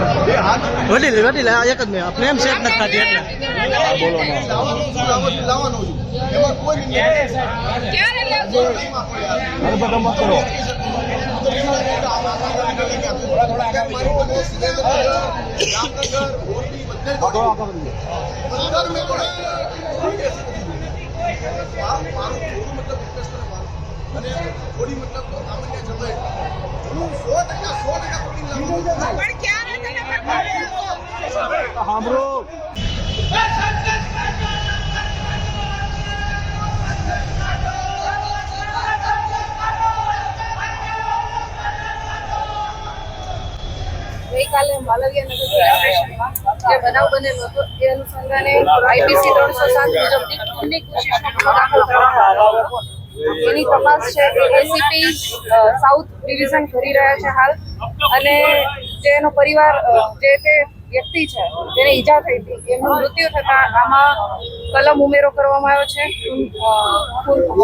વડીલ વડીલ લે એક જ મેં આપણે એમ સેટ નથી એટલે. લાવવાનો છું એમાં કોઈ ક્યારે લેશો પણ ગઈકાલે માલવીય નગર બનાવ બનેલો હતો, એ આઈપીસી ત્રણસો ગુનો દાખલ કરવામાં એની તપાસ છે એસીપી સાઉથ ડિવિઝન કરી રહ્યા છે હાલ અને જે એનો પરિવાર જે તે વ્યક્તિ છે, જેને ઈજા થઈ હતી, એમનું મૃત્યુ થતા આમાં કલમ ઉમેરો કરવામાં આવ્યો છે.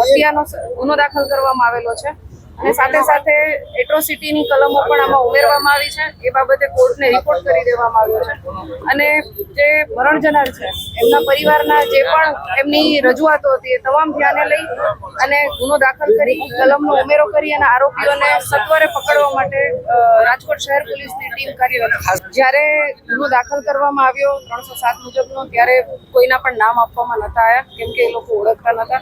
હત્યાનો ગુનો દાખલ કરવામાં આવેલો છે. અને સાથે સાથે એટ્રોસિટીની કલમો પણ આમાં ઉમેરવામાં આવી છે. એ બાબતે કોર્ટને રિપોર્ટ કરી દેવામાં આવ્યો છે. અને જે મરણ જનાર છે, એમના પરિવારના જે પણ એમની રજૂઆતો હતી, એ તમામ ધ્યાને લઈ અને ગુનો દાખલ કરી કલમનો ઉમેરો કરી અને આરોપીઓને સત્વરે પકડવા માટે રાજકોટ શહેર પોલીસની ટીમ કાર્યરત. જ્યારે ગુનો દાખલ કરવામાં આવ્યો, ત્રણસો સાત મુજબનો, ત્યારે કોઈના પણ નામ આપવામાં નહોતા આવ્યા. કેમ કે એ લોકો ઓળખતા નતા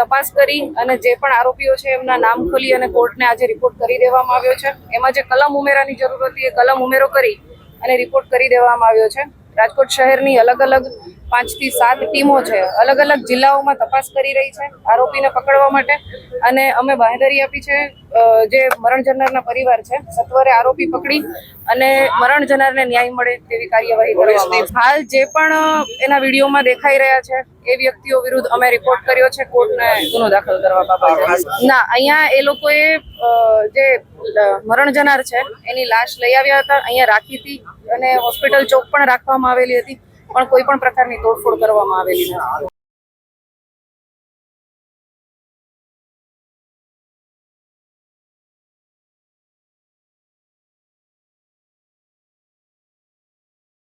તપાસ કરી અને જે પણ આરોપીઓ છે એમના નામ ખોલી અને કોર્ટને આજે રિપોર્ટ કરી દેવામાં આવ્યો છે. એમાં જે કલમ ઉમેરાની જરૂર હતી એ કલમ ઉમેરો કરી અને રિપોર્ટ કરી દેવામાં આવ્યો છે. રાજકોટ શહેરની અલગ અલગ પાંચથી સાત ટીમો છે. અલગ અલગ જિલ્લાઓમાં તપાસ કરી રહી છે આરોપીને પકડવા માટે. અને અમે બાહેધરી આપી છે જે મરણ જનારના પરિવાર છે સત્વરે આરોપી પકડી અને મરણ જનારને ન્યાય મળે તેવી કાર્યવાહી કરવામાં. હાલ જે પણ એના વિડીયોમાં દેખાઈ રહ્યા છે એ વ્યક્તિઓ વિરુદ્ધ અમે રિપોર્ટ કર્યો છે કોર્ટને ગુનો દાખલ કરવા બાબતે. ના અહીંયા એ લોકોએ જે મરણ જનાર છે એની લાશ લઈ આવ્યા હતા. અહીંયા રાખી હતી અને હોસ્પિટલ ચોક પણ રાખવામાં આવેલી હતી. પણ કોઈ પણ પ્રકારની તોડફોડ કરવામાં આવેલી નથી.